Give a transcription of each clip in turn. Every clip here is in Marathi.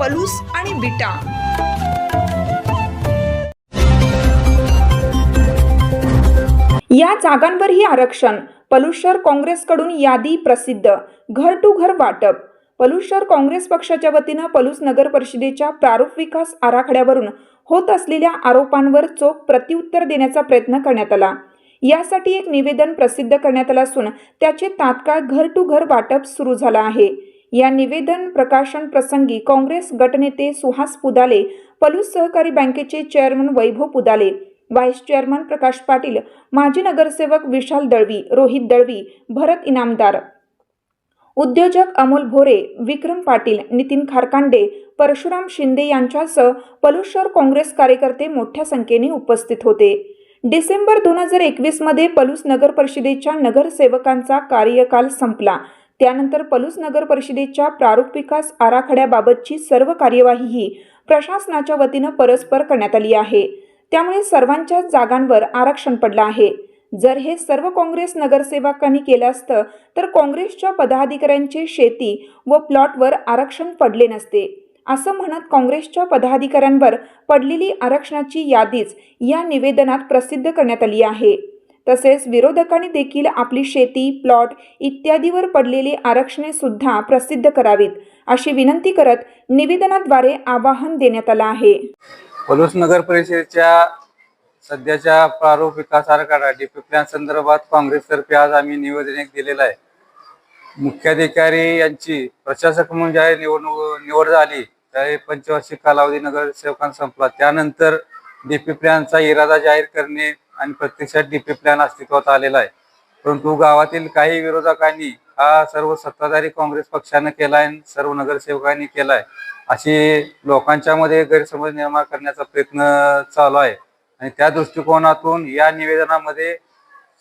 पलूस आणि बिटा. या जागांवरही आरक्षण. पलुशर काँग्रेसकडून यादी प्रसिद्ध. घर टू घर वाटप. पलुशर काँग्रेस पक्षाच्या वतीनं पलूस नगर परिषदेच्या प्रारूप विकास आराखड्यावरून होत असलेल्या आरोपांवर चोख प्रत्युत्तर देण्याचा प्रयत्न करण्यात आला. यासाठी एक निवेदन प्रसिद्ध करण्यात आलं असून त्याचे तात्काळ घर टू घर वाटप सुरू झालं आहे. या निवेदन प्रकाशन प्रसंगी काँग्रेस गटनेते सुहास पुदाले पलूस सहकारी बँकेचे chairman Vaibhav Pudale vice chairman Prakash Patil माजी नगरसेवक विशाल दळवी रोहित दळवी भरत इनामदार. उद्योजक अमोल भोरे विक्रम पाटील नितीन खारकांडे परशुराम शिंदे यांच्यासह पलुशर काँग्रेस कार्यकर्ते मोठ्या संख्येने उपस्थित होते. डिसेंबर दोन हजार एकवीसमध्ये पलूस नगर परिषदेच्या नगरसेवकांचा कार्यकाल संपला. त्यानंतर पलूस नगर परिषदेच्या प्रारूप विकास आराखड्याबाबतची सर्व कार्यवाहीही प्रशासनाच्या वतीनं परस्पर करण्यात आली आहे. त्यामुळे सर्वांच्या जागांवर आरक्षण पडलं आहे. जर हे सर्व काँग्रेस नगरसेवकांनी केलं असतं तर काँग्रेसच्या पदाधिकाऱ्यांचे शेती व प्लॉटवर आरक्षण पडले नसते. असं म्हणत काँग्रेसच्या पदाधिकाऱ्यांवर पडलेली आरक्षणाची यादीच या निवेदनात प्रसिद्ध करण्यात आली आहे. तसेच विरोधकांनी देखील आपली शेती प्लॉट इत्यादीवर पडलेली आरक्षणे सुद्धा प्रसिद्ध करावीत अशी विनंती करत निवेदनाद्वारे आवाहन देण्यात आलं आहे. पलूस नगर परिषदेच्या सध्याच्या प्रारूप विकास आराखडा डीपी प्लॅन संदर्भात काँग्रेसतर्फे आज आम्ही निवेदन एक दिलेलं आहे. मुख्याधिकारी यांची प्रशासक म्हणून ज्या निवडणूक निवड झाली त्यावेळी पंचवार्षिक कालावधी नगरसेवकांना संपला. त्यानंतर डीपी प्लॅनचा इरादा जाहीर करणे आणि प्रत्यक्षात डीपी प्लॅन अस्तित्वात आलेला आहे. परंतु गावातील काही विरोधकांनी हा सर्व सत्ताधारी काँग्रेस पक्षानं केलाय आणि सर्व नगरसेवकांनी केलाय अशी लोकांच्या मध्ये गैरसमज निर्माण करण्याचा प्रयत्न चालू आहे. आणि त्या दृष्टिकोनातून या निवेदनामध्ये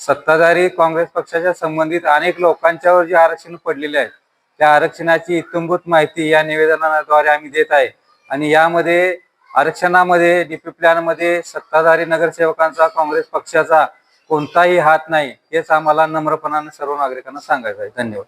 सत्ताधारी काँग्रेस पक्षाच्या संबंधित अनेक लोकांच्यावर जे आरक्षण पडलेले आहे त्या आरक्षणाची इत्यंभूत माहिती या निवेदनाद्वारे आम्ही देत आहे. आणि यामध्ये आरक्षणामध्ये डीपी प्लॅनमध्ये सत्ताधारी नगरसेवकांचा काँग्रेस पक्षाचा कोणताही हात नाही हेच आम्हाला नम्रपणाने सर्व नागरिकांना सांगायचं आहे. धन्यवाद.